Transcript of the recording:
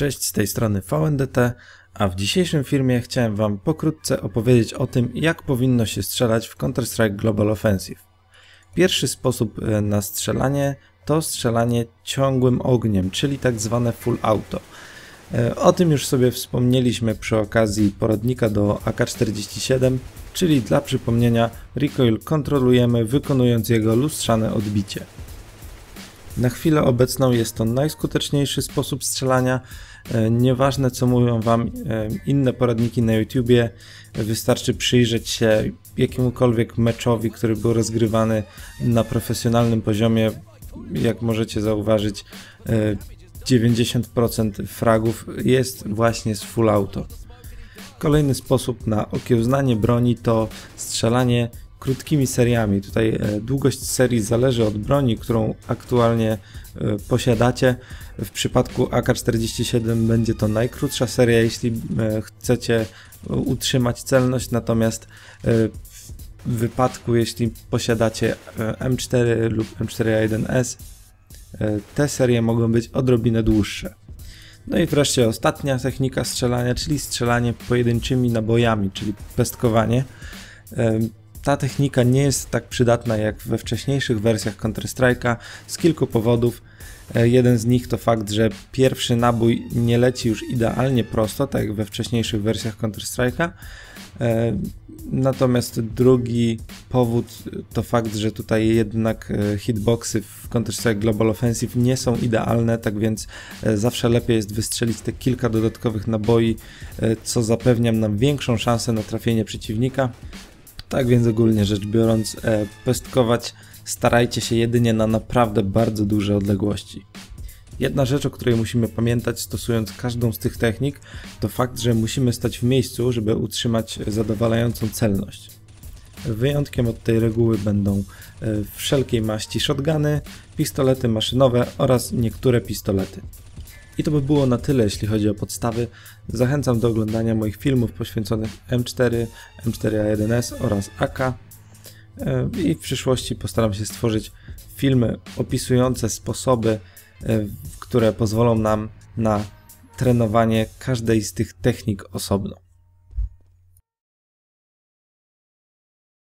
Cześć, z tej strony VNDT, a w dzisiejszym filmie chciałem Wam pokrótce opowiedzieć o tym, jak powinno się strzelać w Counter-Strike Global Offensive. Pierwszy sposób e, na strzelanie to strzelanie ciągłym ogniem, czyli tak zwane full auto. E, o tym już sobie wspomnieliśmy przy okazji poradnika do AK-47, czyli dla przypomnienia recoil kontrolujemy wykonując jego lustrzane odbicie. Na chwilę obecną jest to najskuteczniejszy sposób strzelania. E, nieważne co mówią Wam e, inne poradniki na YouTubie, wystarczy przyjrzeć się jakiemukolwiek meczowi, który był rozgrywany na profesjonalnym poziomie. Jak możecie zauważyć, 90% e, fragów jest właśnie z full auto. Kolejny sposób na okiełznanie broni to strzelanie krótkimi seriami. Tutaj e, długość serii zależy od broni, którą aktualnie e, posiadacie. W przypadku AK-47 będzie to najkrótsza seria, jeśli e, chcecie utrzymać celność, natomiast w wypadku, jeśli posiadacie M4 lub M4A1S, te serie mogą być odrobinę dłuższe. No i wreszcie ostatnia technika strzelania, czyli strzelanie pojedynczymi nabojami, czyli pestkowanie ta technika nie jest tak przydatna jak we wcześniejszych wersjach Counter-Strike'a z kilku powodów. E, jeden z nich to fakt, że pierwszy nabój nie leci już idealnie prosto, tak jak we wcześniejszych wersjach Counter-Strike'a. E, natomiast drugi powód to fakt, że tutaj jednak e, hitboxy w Counter-Strike Global Offensive nie są idealne, tak więc zawsze lepiej jest wystrzelić te kilka dodatkowych naboi, co zapewnia nam większą szansę na trafienie przeciwnika. Tak więc ogólnie rzecz biorąc, e, pestkować starajcie się jedynie na naprawdę bardzo duże odległości. Jedna rzecz, o której musimy pamiętać stosując każdą z tych technik, to fakt, że musimy stać w miejscu, żeby utrzymać zadowalającą celność. Wyjątkiem od tej reguły będą e, wszelkiej maści shotguny, pistolety maszynowe oraz niektóre pistolety. I to by było na tyle, jeśli chodzi o podstawy. Zachęcam do oglądania moich filmów poświęconych M4, M4A1S oraz AK. E, I w przyszłości postaram się stworzyć filmy opisujące sposoby, e, które pozwolą nam na trenowanie każdej z tych technik osobno.